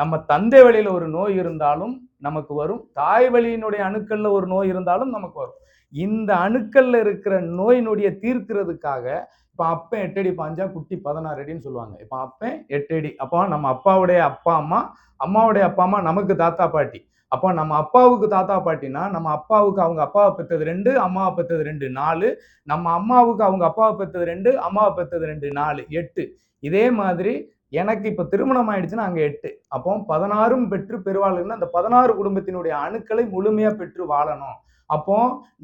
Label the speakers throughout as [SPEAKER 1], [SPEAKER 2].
[SPEAKER 1] நம்ம தந்தை வழியில் ஒரு நோய் இருந்தாலும் நமக்கு வரும் தாய் வழியினுடைய அணுக்கள்ல ஒரு நோய் இருந்தாலும் நமக்கு வரும் இந்த அணுக்கள்ல இருக்கிற நோயினுடைய தீர்க்கிறதுக்காக இப்போ அப்பன் எட்டடி பாஞ்சா குட்டி பதினாறு அடின்னு சொல்லுவாங்க இப்போ அப்பன் எட்டடி அப்போ நம்ம அப்பாவுடைய அப்பா அம்மா அம்மாவுடைய அப்பா அம்மா நமக்கு தாத்தா பாட்டி அப்போ நம்ம அப்பாவுக்கு தாத்தா பாட்டினா நம்ம அப்பாவுக்கு அவங்க அப்பாவை பெற்றது ரெண்டு அம்மாவை பெற்றது ரெண்டு நாலு நம்ம அம்மாவுக்கு அவங்க அப்பாவை பெற்றது ரெண்டு அம்மாவை பெற்றது ரெண்டு நாலு எட்டு இதே மாதிரி எனக்கு இப்போ திருமணம் ஆயிடுச்சுன்னா அங்கே எட்டு அப்போ பதினாறும் பெற்று பெருவாளுன்னு அந்த பதினாறு குடும்பத்தினுடைய அணுக்களை முழுமையாக பெற்று வாழணும் அப்போ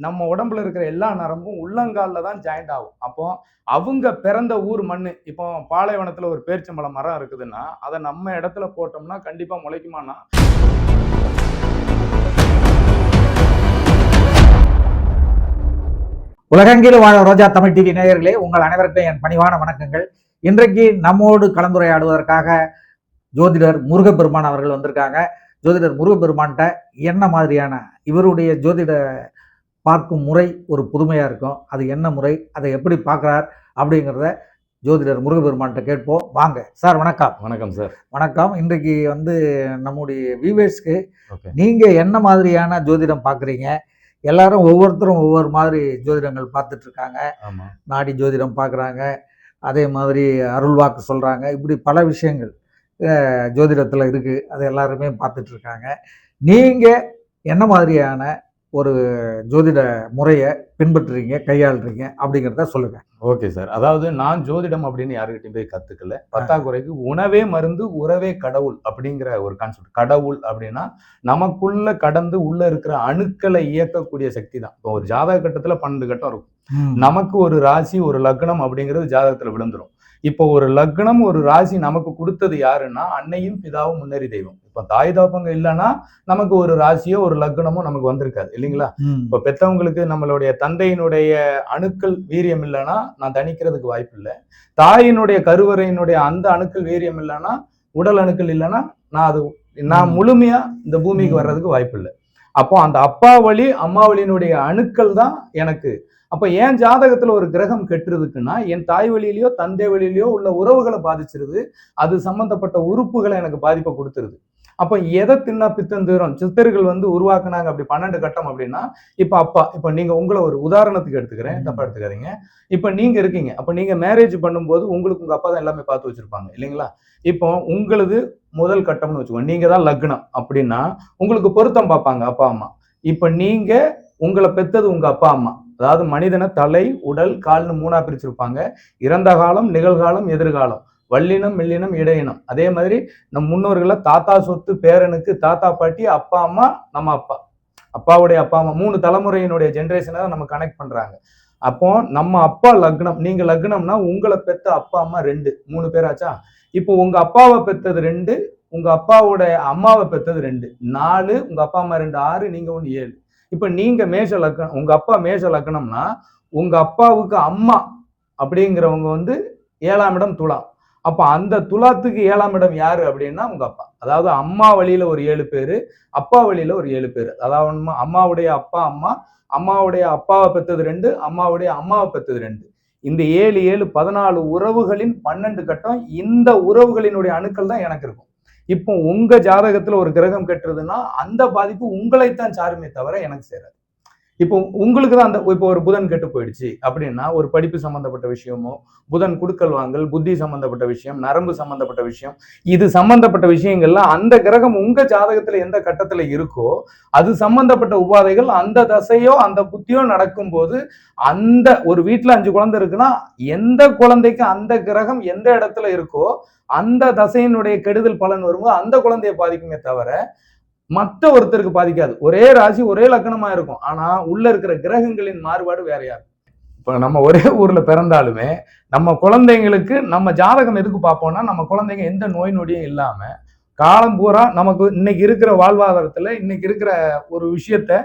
[SPEAKER 1] நம்ம உடம்புல இருக்கிற எல்லா நரம்பும் உள்ளங்காலில் தான் ஜாயிண்ட் ஆகும் அப்போ அவங்க பிறந்த ஊர் மண் இப்போ பாலைவனத்தில் ஒரு பேரிச்சம்பழம் மரம் இருக்குதுன்னா அதை நம்ம இடத்துல போட்டோம்னா கண்டிப்பாக முளைக்குமானா உலகங்கில் வாழ ரோஜா தமிழ் டிவி நேயர்களே உங்கள் அனைவருக்கும் என் பணிவான வணக்கங்கள் இன்றைக்கு நம்மோடு கலந்துரையாடுவதற்காக ஜோதிடர் முருகப்பெருமான் அவர்கள் வந்திருக்காங்க ஜோதிடர் முருகப்பெருமான்கிட்ட என்ன மாதிரியான இவருடைய ஜோதிட பார்க்கும் முறை ஒரு புதுமையாக இருக்கும் அது என்ன முறை அதை எப்படி பார்க்குறார் அப்படிங்கிறத ஜோதிடர் முருகப்பெருமான்ட்ட கேட்போம் வாங்க சார் வணக்கம் வணக்கம் சார் வணக்கம் இன்றைக்கு வந்து நம்முடைய வியூவர்ஸ்க்கு நீங்கள் என்ன மாதிரியான ஜோதிடம் பார்க்குறீங்க எல்லாரும் ஒவ்வொருத்தரும் ஒவ்வொரு மாதிரி ஜோதிடங்கள் பார்த்துட்ருக்காங்க நாடி ஜோதிடம் பார்க்குறாங்க அதே மாதிரி அருள்வாக்கு சொல்கிறாங்க இப்படி பல விஷயங்கள் ஜோதிடத்தில் இருக்குது அது எல்லாருமே பார்த்துட்ருக்காங்க நீங்கள் என்ன மாதிரியான ஒரு ஜோதிட முறையை பின்பற்றுறீங்க கையாளுறீங்க அப்படிங்கிறத சொல்லுங்கள்
[SPEAKER 2] ஓகே சார் அதாவது நான் ஜோதிடம் அப்படின்னு யாருக்கிட்டையும் போய் கற்றுக்கல பத்தாக்குறைக்கு உணவே மருந்து உறவே கடவுள் அப்படிங்கிற ஒரு கான்செப்ட் கடவுள் அப்படின்னா நமக்குள்ளே கடந்து உள்ளே இருக்கிற அணுக்களை இயக்கக்கூடிய சக்தி தான் இப்போ ஒரு ஜாதக கட்டத்தில் பன்னெண்டு கட்டம் இருக்கும் நமக்கு ஒரு ராசி ஒரு லக்னம் அப்படிங்கிறது ஜாதகத்துல விழுந்துரும் இப்போ ஒரு லக்னம் ஒரு ராசி நமக்கு கொடுத்தது யாருன்னா அன்னையும் பிதாவும் முன்னறி தெய்வம் இப்போ தாய் தாப்பங்க இல்லைன்னா நமக்கு ஒரு ராசியோ ஒரு லக்னமோ நமக்கு வந்திருக்காது இல்லைங்களா இப்போ பெத்தவங்களுக்கு நம்மளுடைய தந்தையினுடைய அணுக்கள் வீரியம் இல்லைன்னா நான் தணிக்கிறதுக்கு வாய்ப்பு இல்லை தாயினுடைய கருவறையினுடைய அந்த அணுக்கள் வீரியம் இல்லைன்னா உடல் அணுக்கள் இல்லைன்னா நான் அது நான் முழுமையா இந்த பூமிக்கு வர்றதுக்கு வாய்ப்பு இல்லை அப்போ அந்த அப்பா வழி அம்மா வழியினுடைய அணுக்கள் தான் எனக்கு அப்போ ஏன் ஜாதகத்தில் ஒரு கிரகம் கெட்டுருதுக்குன்னா என் தாய் வழியிலையோ தந்தை வழியிலையோ உள்ள உறவுகளை பாதிச்சிருது அது சம்பந்தப்பட்ட உறுப்புகளை எனக்கு பாதிப்பை கொடுத்துருது அப்போ எதை தின்னா பித்தம் தீரும் சித்தர்கள் வந்து உருவாக்குனாங்க அப்படி பன்னெண்டு கட்டம் அப்படின்னா இப்போ அப்பா இப்போ நீங்கள் உங்களை ஒரு உதாரணத்துக்கு எடுத்துக்கிறேன் தப்பா எடுத்துக்காதீங்க இப்போ நீங்கள் இருக்கீங்க அப்போ நீங்கள் மேரேஜ் பண்ணும்போது உங்களுக்கு உங்கள் அப்பா தான் எல்லாமே பார்த்து வச்சுருப்பாங்க இல்லைங்களா இப்போ உங்களது முதல் கட்டம்னு வச்சுக்கோங்க நீங்கள் தான் லக்னம் அப்படின்னா உங்களுக்கு பொருத்தம் பார்ப்பாங்க அப்பா அம்மா இப்போ நீங்கள் உங்களை பெத்தது உங்கள் அப்பா அம்மா அதாவது மனிதனை தலை உடல் கால்னு மூணாக பிரிச்சிருப்பாங்க இறந்த காலம் நிகழ்காலம் எதிர்காலம் வல்லினம் மில்லினம் இடையினம் அதே மாதிரி நம் முன்னோர்களை தாத்தா சொத்து பேரனுக்கு தாத்தா பாட்டி அப்பா அம்மா நம்ம அப்பா அப்பாவுடைய அப்பா அம்மா மூணு தலைமுறையினுடைய ஜென்ரேஷனை தான் நம்ம கனெக்ட் பண்றாங்க அப்போ நம்ம அப்பா லக்னம் நீங்க லக்னம்னா உங்களை பெத்த அப்பா அம்மா ரெண்டு மூணு பேராச்சா இப்போ உங்க அப்பாவை பெத்தது ரெண்டு உங்க அப்பாவுடைய அம்மாவை பெத்தது ரெண்டு நாலு உங்க அப்பா அம்மா ரெண்டு ஆறு நீங்க ஒன்று ஏழு இப்போ நீங்க மேஷ லக்னம் உங்க அப்பா மேஷ லக்னம்னா உங்க அப்பாவுக்கு அம்மா அப்படிங்கிறவங்க வந்து ஏழாம் இடம் துலாம் அப்போ அந்த துலாத்துக்கு ஏழாம் இடம் யாரு அப்படின்னா உங்க அப்பா அதாவது அம்மா வழியில ஒரு ஏழு பேரு அப்பா வழியில ஒரு ஏழு பேர் அதாவது அம்மாவுடைய அப்பா அம்மா அம்மாவுடைய அப்பாவை பெற்றது ரெண்டு அம்மாவுடைய அம்மாவை பெற்றது ரெண்டு இந்த ஏழு ஏழு பதினாலு உறவுகளின் பன்னெண்டு கட்டம் இந்த உறவுகளினுடைய அணுக்கள் தான் எனக்கு இருக்கும் இப்போ உங்க ஜாதகத்துல ஒரு கிரகம் கட்டுறதுன்னா அந்த பாதிப்பு உங்களைத்தான் சாருமே தவிர எனக்கு சேராது இப்போ உங்களுக்கு தான் அந்த இப்போ ஒரு புதன் கெட்டு போயிடுச்சு அப்படின்னா ஒரு படிப்பு சம்மந்தப்பட்ட விஷயமோ புதன் குடுக்கல் வாங்கல் புத்தி சம்மந்தப்பட்ட விஷயம் நரம்பு சம்மந்தப்பட்ட விஷயம் இது சம்மந்தப்பட்ட விஷயங்கள்லாம் அந்த கிரகம் உங்க ஜாதகத்துல எந்த கட்டத்துல இருக்கோ அது சம்மந்தப்பட்ட உபாதைகள் அந்த தசையோ அந்த புத்தியோ நடக்கும் போது அந்த ஒரு வீட்டில் அஞ்சு குழந்தை இருக்குன்னா எந்த குழந்தைக்கு அந்த கிரகம் எந்த இடத்துல இருக்கோ அந்த தசையினுடைய கெடுதல் பலன் வரும்போது அந்த குழந்தைய பாதிக்குமே தவிர மற்ற ஒருத்தருக்கு பாதிக்காது ஒரே ராசி ஒரே லக்கணமா இருக்கும் ஆனா உள்ள இருக்கிற கிரகங்களின் மாறுபாடு வேற இருக்கும் இப்போ நம்ம ஒரே ஊர்ல பிறந்தாலுமே நம்ம குழந்தைங்களுக்கு நம்ம ஜாதகம் எதுக்கு பார்ப்போம்னா நம்ம குழந்தைங்க எந்த நோய் நொடியும் இல்லாம காலம் பூரா நமக்கு இன்னைக்கு இருக்கிற வாழ்வாதாரத்துல இன்னைக்கு இருக்கிற ஒரு விஷயத்த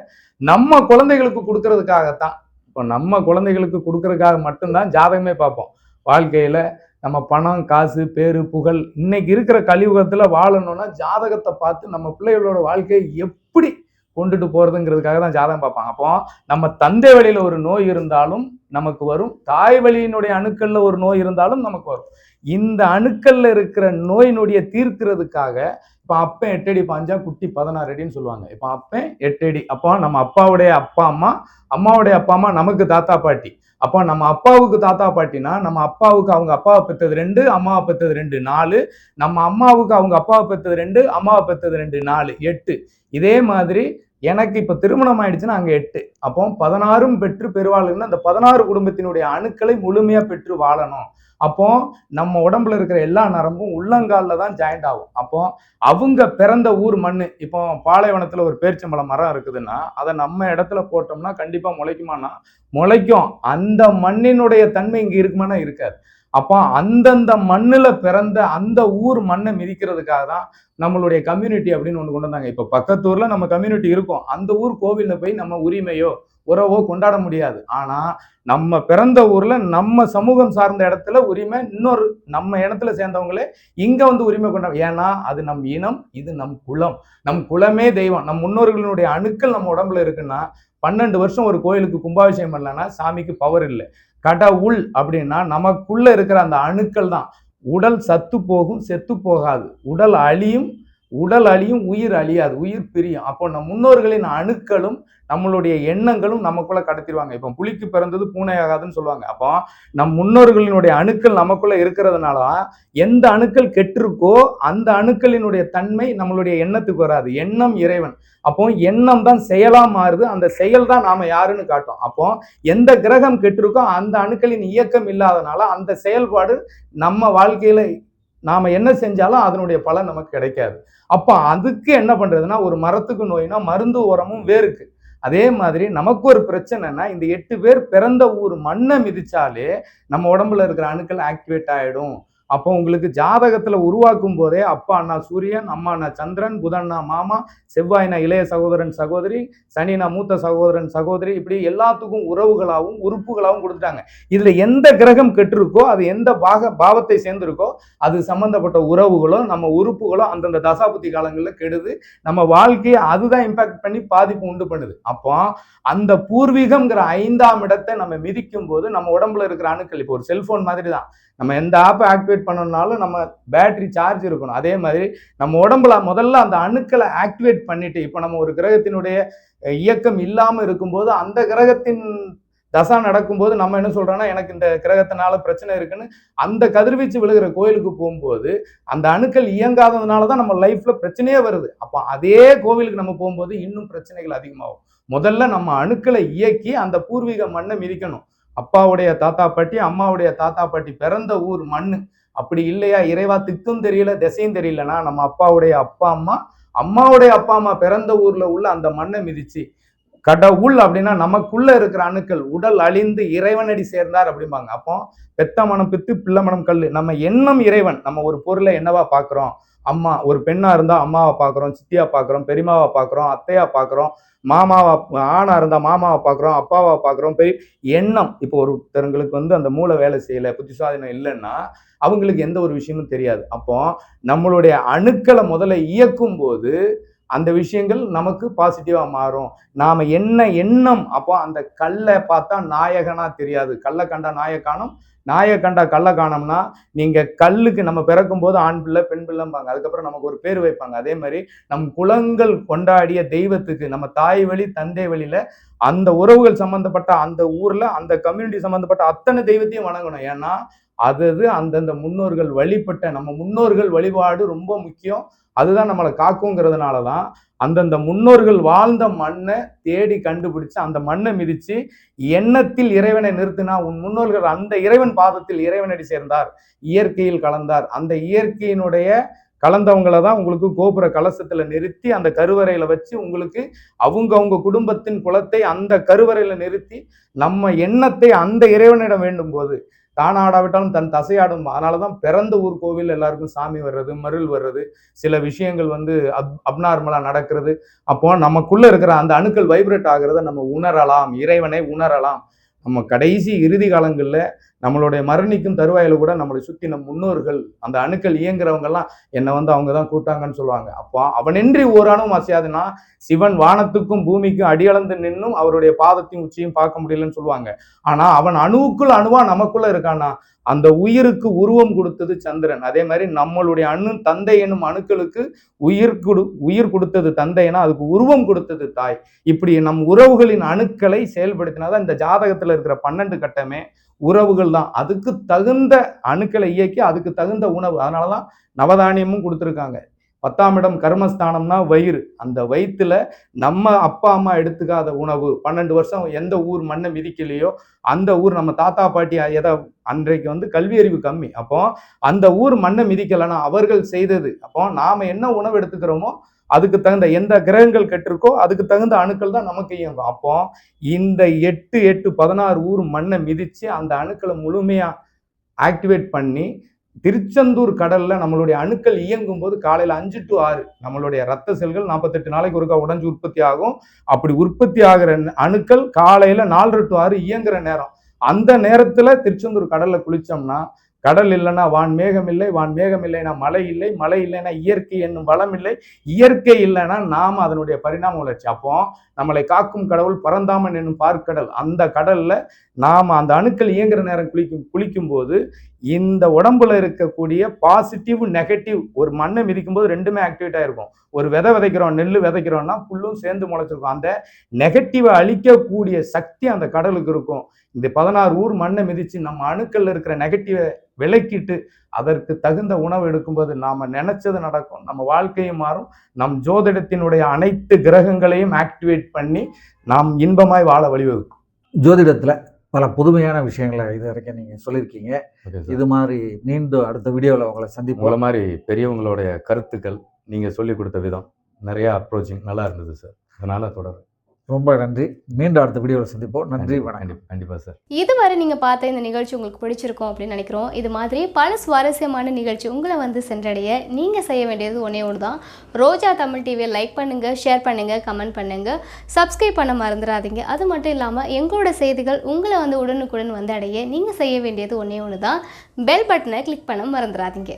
[SPEAKER 2] நம்ம குழந்தைகளுக்கு கொடுக்கறதுக்காகத்தான் இப்போ நம்ம குழந்தைகளுக்கு கொடுக்கறதுக்காக மட்டும்தான் ஜாதகமே பார்ப்போம் வாழ்க்கையில நம்ம பணம் காசு பேரு புகழ் இன்னைக்கு இருக்கிற கலியுகத்தில் வாழணும்னா ஜாதகத்தை பார்த்து நம்ம பிள்ளைகளோட வாழ்க்கையை எப்படி கொண்டுட்டு போகிறதுங்கிறதுக்காக தான் ஜாதகம் பார்ப்பாங்க அப்போ நம்ம தந்தை வழியில் ஒரு நோய் இருந்தாலும் நமக்கு வரும் தாய் வழியினுடைய அணுக்களில் ஒரு நோய் இருந்தாலும் நமக்கு வரும் இந்த அணுக்களில் இருக்கிற நோயினுடைய தீர்க்கிறதுக்காக இப்போ அப்பன் எட்டடி பாஞ்சா குட்டி பதினாறு அடின்னு சொல்லுவாங்க இப்போ அப்பன் எட்டடி அப்போ நம்ம அப்பாவுடைய அப்பா அம்மா அம்மாவுடைய அப்பா அம்மா நமக்கு தாத்தா பாட்டி அப்போ நம்ம அப்பாவுக்கு தாத்தா பாட்டினா நம்ம அப்பாவுக்கு அவங்க அப்பாவை பெற்றது ரெண்டு அம்மாவை பெற்றது ரெண்டு நாலு நம்ம அம்மாவுக்கு அவங்க அப்பாவை பெற்றது ரெண்டு அம்மாவை பெற்றது ரெண்டு நாலு எட்டு இதே மாதிரி எனக்கு இப்போ திருமணம் ஆயிடுச்சுன்னா அங்க எட்டு அப்போ பதினாறும் பெற்று பெருவாளுன்னு அந்த பதினாறு குடும்பத்தினுடைய அணுக்களை முழுமையாக பெற்று வாழணும் அப்போ நம்ம உடம்புல இருக்கிற எல்லா நரம்பும் உள்ளங்காலில் தான் ஜாயிண்ட் ஆகும் அப்போ அவங்க பிறந்த ஊர் மண் இப்போ பாலைவனத்தில் ஒரு பேரிச்சம்பழம் மரம் இருக்குதுன்னா அதை நம்ம இடத்துல போட்டோம்னா கண்டிப்பாக முளைக்குமானா முளைக்கும் அந்த மண்ணினுடைய தன்மை இங்கே இருக்குமானா இருக்காது அப்போ அந்தந்த மண்ணில் பிறந்த அந்த ஊர் மண்ணை மிதிக்கிறதுக்காக தான் நம்மளுடைய கம்யூனிட்டி அப்படின்னு ஒன்று கொண்டு வந்தாங்க இப்போ பக்கத்தூரில் நம்ம கம்யூனிட்டி இருக்கும் அந்த ஊர் கோவிலில் போய் நம்ம உரிமையோ உறவோ கொண்டாட முடியாது ஆனால் நம்ம பிறந்த ஊரில் நம்ம சமூகம் சார்ந்த இடத்துல உரிமை இன்னொரு நம்ம இடத்துல சேர்ந்தவங்களே இங்கே வந்து உரிமை கொண்டா ஏன்னா அது நம் இனம் இது நம் குலம் நம் குலமே தெய்வம் நம் முன்னோர்களுடைய அணுக்கள் நம்ம உடம்புல இருக்குன்னா பன்னெண்டு வருஷம் ஒரு கோயிலுக்கு கும்பாபிஷேகம் பண்ணலன்னா சாமிக்கு பவர் இல்லை கடவுள் அப்படின்னா நமக்குள்ள இருக்கிற அந்த அணுக்கள் தான் உடல் சத்து போகும் செத்து போகாது உடல் அழியும் உடல் அழியும் உயிர் அழியாது உயிர் பிரியும் அப்போ நம் முன்னோர்களின் அணுக்களும் நம்மளுடைய எண்ணங்களும் நமக்குள்ள கடத்திடுவாங்க இப்போ புலிக்கு பிறந்தது பூனை ஆகாதுன்னு சொல்லுவாங்க அப்போ நம் முன்னோர்களினுடைய அணுக்கள் நமக்குள்ள இருக்கிறதுனால எந்த அணுக்கள் கெட்டிருக்கோ அந்த அணுக்களினுடைய தன்மை நம்மளுடைய எண்ணத்துக்கு வராது எண்ணம் இறைவன் அப்போ எண்ணம் தான் செயலா மாறுது அந்த செயல் தான் நாம யாருன்னு காட்டும் அப்போ எந்த கிரகம் கெட்டிருக்கோ அந்த அணுக்களின் இயக்கம் இல்லாதனால அந்த செயல்பாடு நம்ம வாழ்க்கையில நாம் என்ன செஞ்சாலும் அதனுடைய பலன் நமக்கு கிடைக்காது அப்போ அதுக்கு என்ன பண்ணுறதுன்னா ஒரு மரத்துக்கு நோய்னா மருந்து உரமும் வேறுக்கு அதே மாதிரி நமக்கு ஒரு பிரச்சனைனா இந்த எட்டு பேர் பிறந்த ஊர் மண்ணை மிதிச்சாலே நம்ம உடம்புல இருக்கிற அணுக்கள் ஆக்டிவேட் ஆகிடும் அப்போ உங்களுக்கு ஜாதகத்தில் உருவாக்கும் போதே அப்பா அண்ணா சூரியன் அம்மா அண்ணா சந்திரன் புதன்னா மாமா செவ்வாய்னா இளைய சகோதரன் சகோதரி சனினா மூத்த சகோதரன் சகோதரி இப்படி எல்லாத்துக்கும் உறவுகளாகவும் உறுப்புகளாகவும் கொடுத்துட்டாங்க இதில் எந்த கிரகம் கெட்டிருக்கோ அது எந்த பாக பாவத்தை சேர்ந்திருக்கோ அது சம்மந்தப்பட்ட உறவுகளோ நம்ம உறுப்புகளோ அந்தந்த தசாபுத்தி காலங்களில் கெடுது நம்ம வாழ்க்கையை அதுதான் இம்பாக்ட் பண்ணி பாதிப்பு உண்டு பண்ணுது அப்போ அந்த பூர்வீகம்ங்கிற ஐந்தாம் இடத்தை நம்ம மிதிக்கும் போது நம்ம உடம்புல இருக்கிற அணுக்கள் இப்போ ஒரு செல்போன் மாதிரி தான் நம்ம எந்த ஆப்பை ஆக்டிவேட் ஆக்டிவேட் பண்ணணும்னாலும் நம்ம பேட்ரி சார்ஜ் இருக்கணும் அதே மாதிரி நம்ம உடம்புல முதல்ல அந்த அணுக்களை ஆக்டிவேட் பண்ணிட்டு இப்போ நம்ம ஒரு கிரகத்தினுடைய இயக்கம் இல்லாமல் இருக்கும்போது அந்த கிரகத்தின் தசா நடக்கும்போது நம்ம என்ன சொல்கிறோன்னா எனக்கு இந்த கிரகத்தினால பிரச்சனை இருக்குன்னு அந்த கதிர்வீச்சு விழுகிற கோயிலுக்கு போகும்போது அந்த அணுக்கள் இயங்காததுனால தான் நம்ம லைஃப்பில் பிரச்சனையே வருது அப்போ அதே கோவிலுக்கு நம்ம போகும்போது இன்னும் பிரச்சனைகள் அதிகமாகும் முதல்ல நம்ம அணுக்களை இயக்கி அந்த பூர்வீக மண்ணை மிதிக்கணும் அப்பாவுடைய தாத்தா பாட்டி அம்மாவுடைய தாத்தா பாட்டி பிறந்த ஊர் மண் அப்படி இல்லையா இறைவா திக்கும் தெரியல திசையும் தெரியலனா நம்ம அப்பாவுடைய அப்பா அம்மா அம்மாவுடைய அப்பா அம்மா பிறந்த ஊர்ல உள்ள அந்த மண்ணை மிதிச்சு கடவுள் அப்படின்னா நமக்குள்ள இருக்கிற அணுக்கள் உடல் அழிந்து இறைவனடி சேர்ந்தார் அப்படிம்பாங்க அப்போ பெத்த மனம் பித்து பிள்ளை மனம் கல் நம்ம எண்ணம் இறைவன் நம்ம ஒரு பொருளை என்னவா பாக்குறோம் அம்மா ஒரு பெண்ணாக இருந்தால் அம்மாவை பார்க்குறோம் சித்தியா பார்க்குறோம் பெரியமாவை பார்க்குறோம் அத்தையா பார்க்குறோம் மாமாவை ஆணாக இருந்தால் மாமாவை பார்க்குறோம் அப்பாவை பார்க்குறோம் பெரிய எண்ணம் இப்போ ஒருத்தருங்களுக்கு வந்து அந்த மூளை வேலை செய்யல புத்திசாதீனம் இல்லைன்னா அவங்களுக்கு எந்த ஒரு விஷயமும் தெரியாது அப்போ நம்மளுடைய அணுக்களை முதல்ல இயக்கும் போது அந்த விஷயங்கள் நமக்கு பாசிட்டிவாக மாறும் நாம் என்ன எண்ணம் அப்போ அந்த கல்லை பார்த்தா நாயகனா தெரியாது கல்லை கண்டா நாயக்கானம் நாயை கண்டா கல்லை காணோம்னா நீங்கள் கல்லுக்கு நம்ம பிறக்கும் போது ஆண் பிள்ளை பெண் பிள்ளைம்பாங்க அதுக்கப்புறம் நமக்கு ஒரு பேர் வைப்பாங்க அதே மாதிரி நம் குலங்கள் கொண்டாடிய தெய்வத்துக்கு நம்ம தாய் வழி தந்தை வழியில் அந்த உறவுகள் சம்மந்தப்பட்ட அந்த ஊரில் அந்த கம்யூனிட்டி சம்மந்தப்பட்ட அத்தனை தெய்வத்தையும் வணங்கணும் ஏன்னா அது அது அந்தந்த முன்னோர்கள் வழிபட்ட நம்ம முன்னோர்கள் வழிபாடு ரொம்ப முக்கியம் அதுதான் நம்மளை காக்குங்கிறதுனால தான் அந்தந்த முன்னோர்கள் வாழ்ந்த மண்ணை தேடி கண்டுபிடிச்சு அந்த மண்ணை மிதித்து எண்ணத்தில் இறைவனை நிறுத்தினா உன் முன்னோர்கள் அந்த இறைவன் பாதத்தில் இறைவனடி சேர்ந்தார் இயற்கையில் கலந்தார் அந்த இயற்கையினுடைய கலந்தவங்கள தான் உங்களுக்கு கோபுர கலசத்தில் நிறுத்தி அந்த கருவறையில் வச்சு உங்களுக்கு அவங்கவுங்க குடும்பத்தின் குலத்தை அந்த கருவறையில் நிறுத்தி நம்ம எண்ணத்தை அந்த இறைவனிடம் வேண்டும் போது தானாடாவிட்டாலும் ஆடாவிட்டாலும் தன் தசையாடும் அதனால தான் பிறந்த ஊர் கோவில் எல்லாருக்கும் சாமி வர்றது மருள் வர்றது சில விஷயங்கள் வந்து அப் அப்னார்மலாக நடக்கிறது அப்போ நமக்குள்ளே இருக்கிற அந்த அணுக்கள் வைப்ரேட் ஆகிறத நம்ம உணரலாம் இறைவனை உணரலாம் நம்ம கடைசி இறுதி காலங்களில் நம்மளுடைய மரணிக்கும் தருவாயில் கூட நம்மளை சுற்றி நம் முன்னோர்கள் அந்த அணுக்கள் இயங்குறவங்கெல்லாம் என்னை வந்து அவங்க தான் கூட்டாங்கன்னு சொல்லுவாங்க அப்போ அவனின்றி ஓரானும் அசையாதுன்னா சிவன் வானத்துக்கும் பூமிக்கும் அடியளந்து நின்னும் அவருடைய பாதத்தையும் உச்சியும் பார்க்க முடியலன்னு சொல்லுவாங்க ஆனால் அவன் அணுவுக்குள் அணுவா நமக்குள்ள இருக்கானா அந்த உயிருக்கு உருவம் கொடுத்தது சந்திரன் அதே மாதிரி நம்மளுடைய அண்ணன் தந்தை என்னும் அணுக்களுக்கு உயிர் கொடு உயிர் கொடுத்தது தந்தைனா அதுக்கு உருவம் கொடுத்தது தாய் இப்படி நம் உறவுகளின் அணுக்களை செயல்படுத்தினாதான் இந்த ஜாதகத்தில் இருக்கிற பன்னெண்டு கட்டமே உறவுகள் தான் அதுக்கு தகுந்த அணுக்களை இயக்கி அதுக்கு தகுந்த உணவு அதனாலதான் தான் நவதானியமும் கொடுத்துருக்காங்க பத்தாம் இடம் கர்மஸ்தானம்னா வயிறு அந்த வயிற்றுல நம்ம அப்பா அம்மா எடுத்துக்காத உணவு பன்னெண்டு வருஷம் எந்த ஊர் மண்ணை மிதிக்கலையோ அந்த ஊர் நம்ம தாத்தா பாட்டி எதை அன்றைக்கு வந்து கல்வி அறிவு கம்மி அப்போ அந்த ஊர் மண்ணை மிதிக்கலைன்னா அவர்கள் செய்தது அப்போ நாம் என்ன உணவு எடுத்துக்கிறோமோ அதுக்கு தகுந்த எந்த கிரகங்கள் கெட்டிருக்கோ அதுக்கு தகுந்த அணுக்கள் தான் நமக்கு இயங்கும் அப்போ இந்த எட்டு எட்டு பதினாறு ஊர் மண்ணை மிதித்து அந்த அணுக்களை முழுமையாக ஆக்டிவேட் பண்ணி திருச்செந்தூர் கடலில் நம்மளுடைய அணுக்கள் இயங்கும் போது காலையில் அஞ்சு டு ஆறு நம்மளுடைய ரத்த செல்கள் நாற்பத்தெட்டு நாளைக்கு ஒருக்கா உடஞ்சி உற்பத்தி ஆகும் அப்படி உற்பத்தி ஆகிற அணுக்கள் காலையில் நாலு டு ஆறு இயங்குற நேரம் அந்த நேரத்தில் திருச்செந்தூர் கடலில் குளித்தோம்னா கடல் இல்லைனா வான் மேகம் இல்லை வான் மேகம் இல்லைனா மழை இல்லை மழை இல்லைனா இயற்கை என்னும் வளம் இல்லை இயற்கை இல்லைனா நாம் அதனுடைய பரிணாம வளர்ச்சி அப்போ நம்மளை காக்கும் கடவுள் பரந்தாமன் என்னும் பார்க்கடல் அந்த கடல்ல நாம் அந்த அணுக்கள் இயங்குற நேரம் குளிக்கும் குளிக்கும் போது இந்த உடம்புல இருக்கக்கூடிய பாசிட்டிவ் நெகட்டிவ் ஒரு மண்ணை மிதிக்கும் போது ரெண்டுமே ஆக்டிவேட் ஆயிருக்கும் ஒரு விதை விதைக்கிறோம் நெல் விதைக்கிறோம்னா புல்லும் சேர்ந்து முளைச்சிருக்கும் அந்த நெகட்டிவை அழிக்கக்கூடிய சக்தி அந்த கடலுக்கு இருக்கும் இந்த பதினாறு ஊர் மண்ணை மிதித்து நம்ம அணுக்களில் இருக்கிற நெகட்டிவை விளக்கிட்டு அதற்கு தகுந்த உணவு எடுக்கும்போது நாம் நினச்சது நடக்கும் நம்ம வாழ்க்கையும் மாறும் நம் ஜோதிடத்தினுடைய அனைத்து கிரகங்களையும் ஆக்டிவேட் பண்ணி நாம் இன்பமாய் வாழ வழிவகுக்கும் ஜோதிடத்தில் பல புதுமையான விஷயங்களை இது வரைக்கும் நீங்கள் சொல்லியிருக்கீங்க இது மாதிரி மீண்டும் அடுத்த வீடியோவில் உங்களை சந்திப்போம் உங்களை மாதிரி பெரியவங்களுடைய கருத்துக்கள் நீங்கள் சொல்லி கொடுத்த விதம் நிறையா அப்ரோச்சிங் நல்லா இருந்தது சார் அதனால் தொடரும் ரொம்ப நன்றி மீண்டும் அடுத்த வீடியோவில் சந்திப்போம் நன்றி வணக்கம் கண்டிப்பாக சார் இதுவரை நீங்கள் பார்த்த இந்த நிகழ்ச்சி உங்களுக்கு பிடிச்சிருக்கும் அப்படின்னு நினைக்கிறோம் இது மாதிரி பல சுவாரஸ்யமான நிகழ்ச்சி உங்களை வந்து சென்றடைய நீங்கள் செய்ய வேண்டியது ஒன்றே ஒன்று தான் ரோஜா தமிழ் டிவியை லைக் பண்ணுங்கள் ஷேர் பண்ணுங்கள் கமெண்ட் பண்ணுங்கள் சப்ஸ்கிரைப் பண்ண மறந்துடாதீங்க அது மட்டும் இல்லாமல் எங்களோட செய்திகள் உங்களை வந்து உடனுக்குடன் வந்து அடைய நீங்கள் செய்ய வேண்டியது ஒன்றே ஒன்று தான் பெல் பட்டனை கிளிக் பண்ண மறந்துடாதீங்க